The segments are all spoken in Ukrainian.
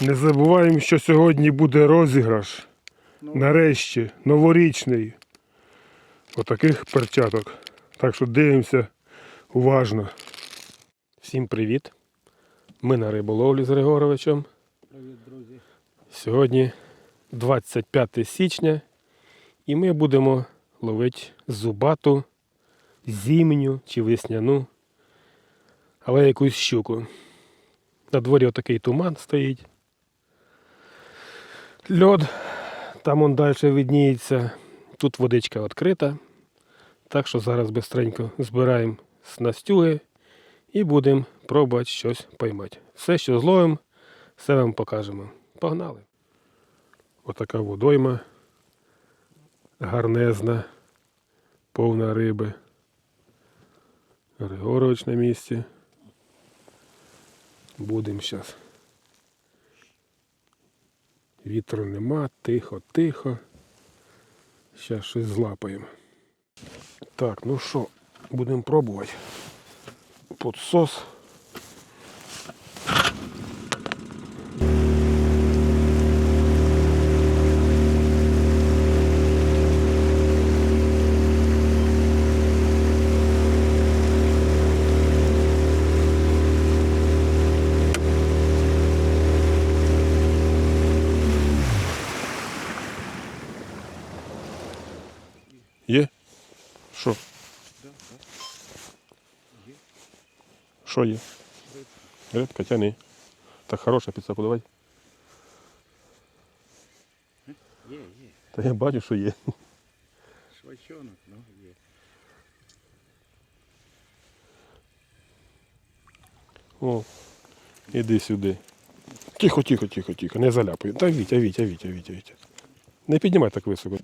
Не забуваємо, що сьогодні буде розіграш. Ну. Нарешті, новорічний. Отаких перчаток. Так що дивимося уважно. Всім привіт. Ми на риболовлі з Григоровичем. Привіт, друзі. Сьогодні 25 січня і ми будемо ловити зубату, зімню чи весняну, але якусь щуку. На дворі отакий туман стоїть. Льод, там он далі видніється. Тут водичка відкрита. Так що зараз бистренько збираємо снастюги і будемо пробувати щось поймати. Все, що зловимо, все вам покажемо. Погнали! Отака водойма гарнезна, повна риби. Григорович на місці. Будемо зараз. Вітру нема, тихо, тихо. Зараз щось злапаємо. Так, ну що, будемо пробувати. Подсос. Що? Що є? Рибка тяни. Так хороша підсаку давай. Є, є. Та я бачу, що є. Швачонок, ну є. О, іди сюди. Тихо, тихо, тихо, тихо, не заляпуй. Та Вітя, Вітя, Вітя, Вітя, Вітя. Не піднімай так високо.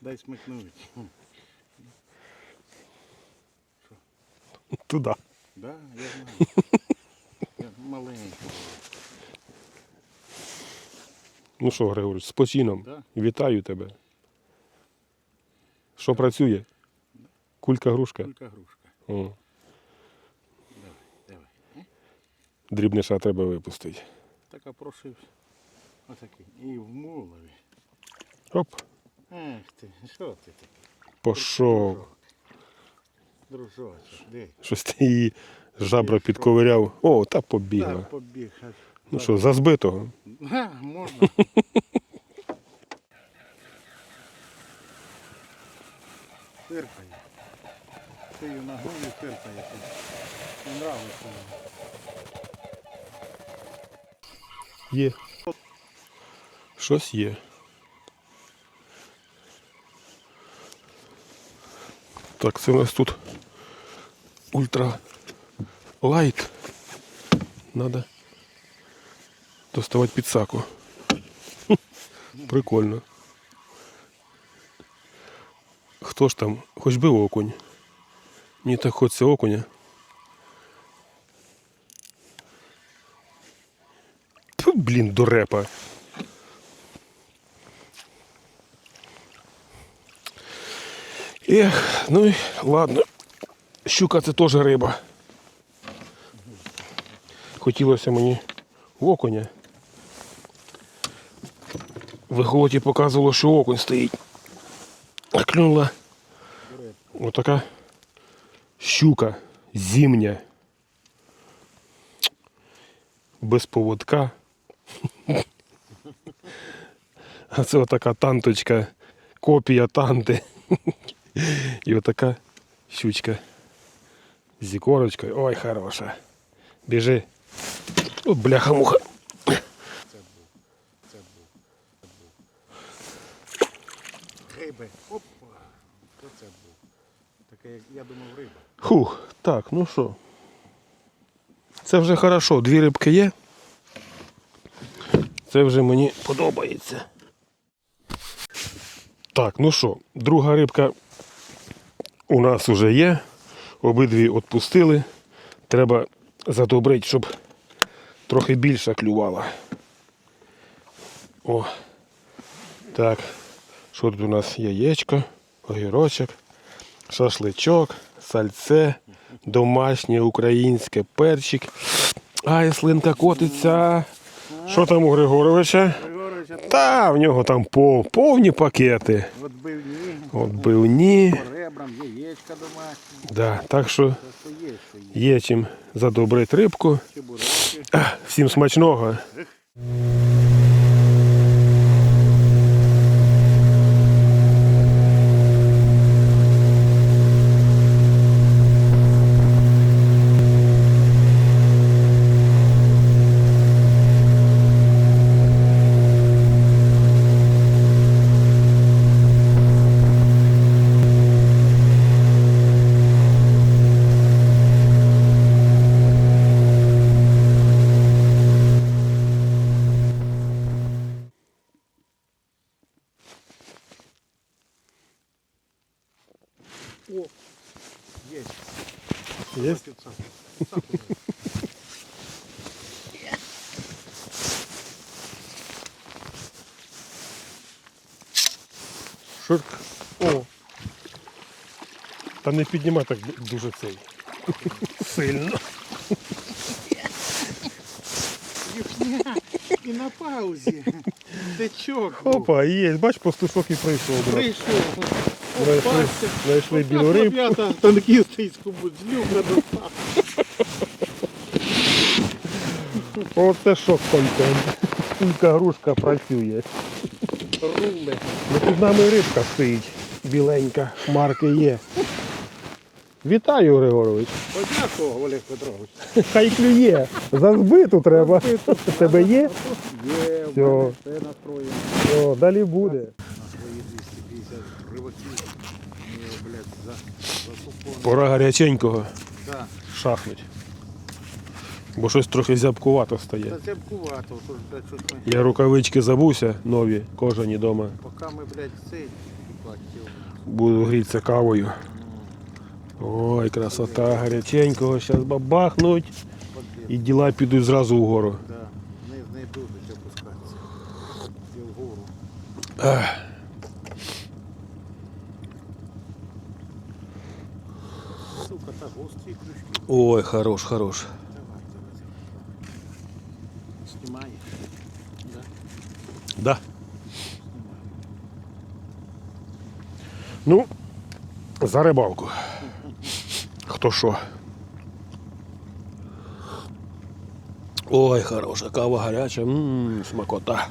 Дай смикнуть. Туди. Да, я знаю. Я маленький. Ну що, Григорич, з почином. Да. Вітаю тебе. Що працює? Кулька грушка. Кулька грушка. О, Давай, давай. Е? дрібниша треба випустити. Так опрошився. Отакий. І в мулові. Оп, Ех ти, що ти такий? пішов. Дружочок, де? Щось ти її жабра підковиряв. О, та побігла. Так, побіг. аж. Ну що, за збитого? Га, можна. Фиркає. Ти її ногою фиркає. Не нравиться. Є. Щось є. Так, це у нас тут ультра лайт. Надо доставати підсаку. Прикольно. Хто ж там? Хоч би окунь. Мені так хочеться окуня. Блін, дурепа. Ех, ну і ладно. Щука це теж риба. Хотілося мені окуня. В ехолоті показувало, що окунь стоїть. А клюнула отака щука зимня. Без поводка. А це отака танточка, копія танти. І отака щучка з ікорочкою. Ой, хороша. Біжи. О, бляха-муха. Риби. Опа. Хто це був? Таке, я думав, риба. Хух, так, ну що. Це вже хорошо, дві рибки є. Це вже мені подобається. Так, ну що, друга рибка у нас вже є. Обидві відпустили. Треба задобрити, щоб трохи більше клювала. О. Так. Що тут у нас яєчко, огірочок. Шашличок, сальце, домашнє, українське, перчик. Ай, слинка котиться. Що там у Григоровича? Та в нього там пов, повні пакети. відбивні, Отбивні. Ребрам, яєчка домашні. Да, так що що є, що є. є чим задобрити рибку. Чебуреки. Всім смачного. Шурк. О. Та не піднімай так дуже цей. Сильно. Юхня, І на паузі. Течок. був. Опа, є, бач, пастушок і прийшов. брат. Прийшов. Знайшли, Опасся. знайшли білу рибку. Ребята, танкістську будь злюка достав. Оце шок контент. Кулька грушка працює. Руле. Ну, під нами рибка стоїть. Біленька, хмарки є. Вітаю, Григорович. Подякував, Олег Петрович. Хай клює. За збиту треба. У тебе є? Є, в мене все настроєно. О, далі буде. Свої 250 рибаків. Ми його, блядь, за, закупили. Пора гаряченького Да. шахнуть. Бо щось трохи зябкувато стає. Та зябкувато, блядь, щось ми, Я рукавички забувся, нові, кожані дома. поки ми, блядь, цей платів. Буду грітися кавою. Ой, красота гаряченького, зараз бабахнуть. І діла підуть зразу вгору. Да. Вниз не будуть опускатися. І вгору. Ах. Сука, та гострі крючки. Ой, хорош, хорош. Давай, давай, давай. Знімає. Да? Да. Ну, за рибалку. Хто що? Ой, хороша, кава гаряча, ммм, смакота.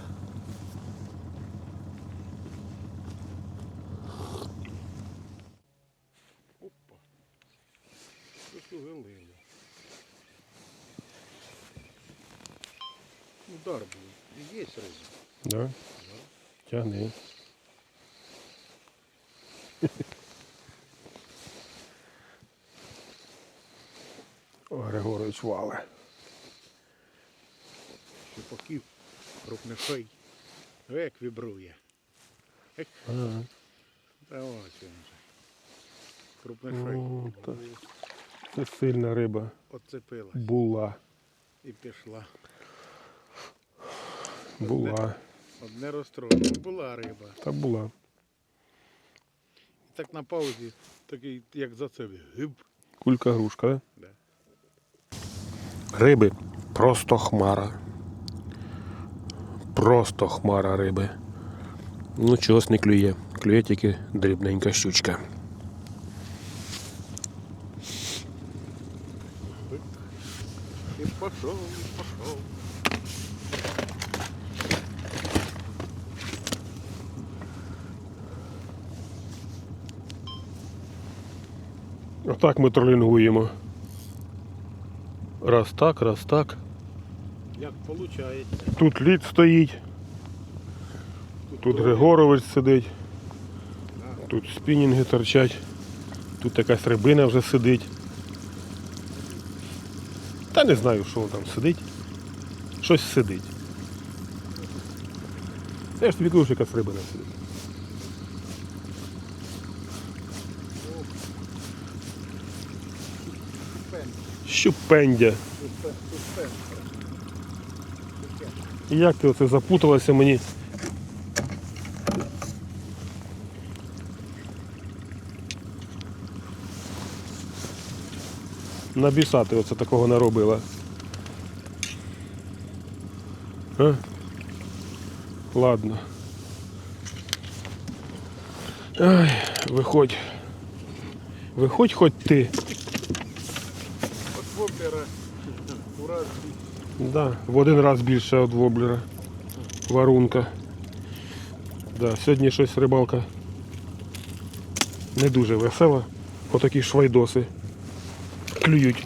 Опа. Що велине. Удар був. Є риба. Да? Тягни. О, Григорович вале. Шипаків, крупнишей. Як вібрує. Ех, Ага. Та ось він же. Крупнишей. О, та. Це сильна риба. Оцепилась Була. і пішла. Була. Одне розстроєно. Була риба. Та була. Так на паузі, такий, як за це. Кулька грушка, да? Да. Риби просто хмара. Просто хмара риби. Ну, чогось не клює. Клює тільки дрібненька щучка. І пішов, пішов. Отак ми тролінгуємо. Раз так, раз так. Як виходить. Тут лід стоїть, тут Григорович сидить, тут спінінги торчать, тут якась рибина вже сидить. Та не знаю, що там сидить. Щось сидить. Я ж тобі кажу, якась рибина сидить. Щупендя. Як ти оце запуталася мені? набісати оце такого наробила. А? Ладно. Ай, виходь. Виходь хоч ти. От воблера у раз Да, в один раз більше від воблера. Варунка. Да, сьогодні щось рибалка не дуже весела. Отакі швайдоси клюють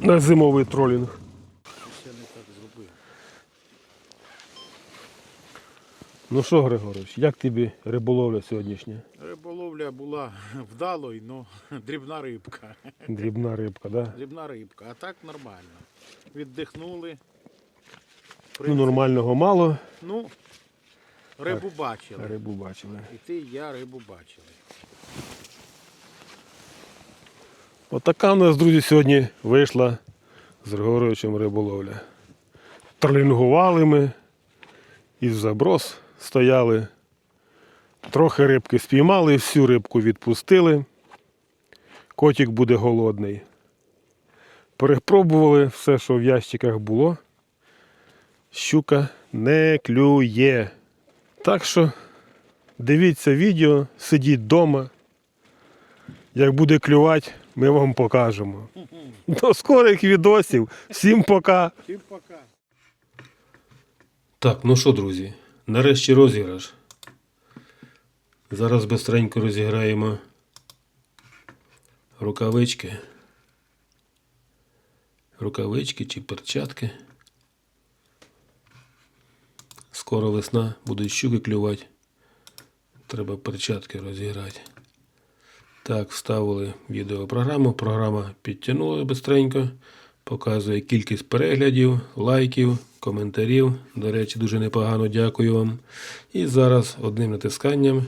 на зимовий тролінг. ще не так зробив. Ну що, Григорович, як тобі риболовля сьогоднішня? Риболовля була вдалою, але дрібна рибка. Дрібна рибка, да? Дрібна рибка, а так нормально. Віддихнули. Ну, нормального мало, Ну, рибу бачили. рибу бачили. І ти, і я рибу бачили. Отака у нас, друзі, сьогодні вийшла з Григоровичем риболовля. Тролінгували ми, і в заброс стояли. Трохи рибки спіймали, всю рибку відпустили. Котик буде голодний. Перепробували все, що в ящиках було. Щука не клює. Так що дивіться відео, сидіть вдома. Як буде клювати, ми вам покажемо. До скорих відосів. Всім пока. Всім пока. Так, ну що, друзі, нарешті розіграш. Зараз бистренько розіграємо рукавички. Рукавички чи перчатки. Скоро весна, будуть щуки клювати. Треба перчатки розіграти. Так, вставили відеопрограму. Програма підтягнула бистренько. Показує кількість переглядів, лайків, коментарів. До речі, дуже непогано дякую вам. І зараз одним натисканням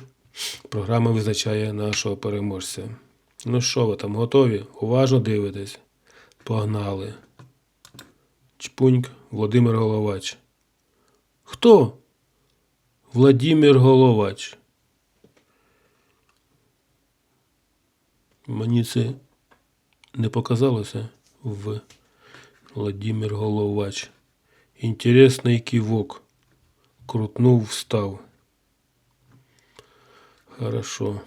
програма визначає нашого переможця. Ну що ви там, готові? Уважно дивитесь. Погнали. Чпуньк Володимир Головач. Хто? Владимир Головач. Мені це не показалося в Владимир Головач. Інтересний кивок. Крутнув, встав. Хорошо.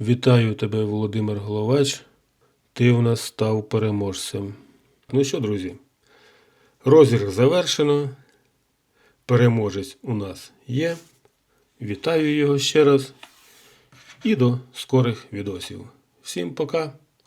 Вітаю тебе, Володимир Головач. Ти в нас став переможцем. Ну що, друзі? Розіграш завершено. Переможець у нас є. Вітаю його ще раз. І до скорих відосів. Всім пока!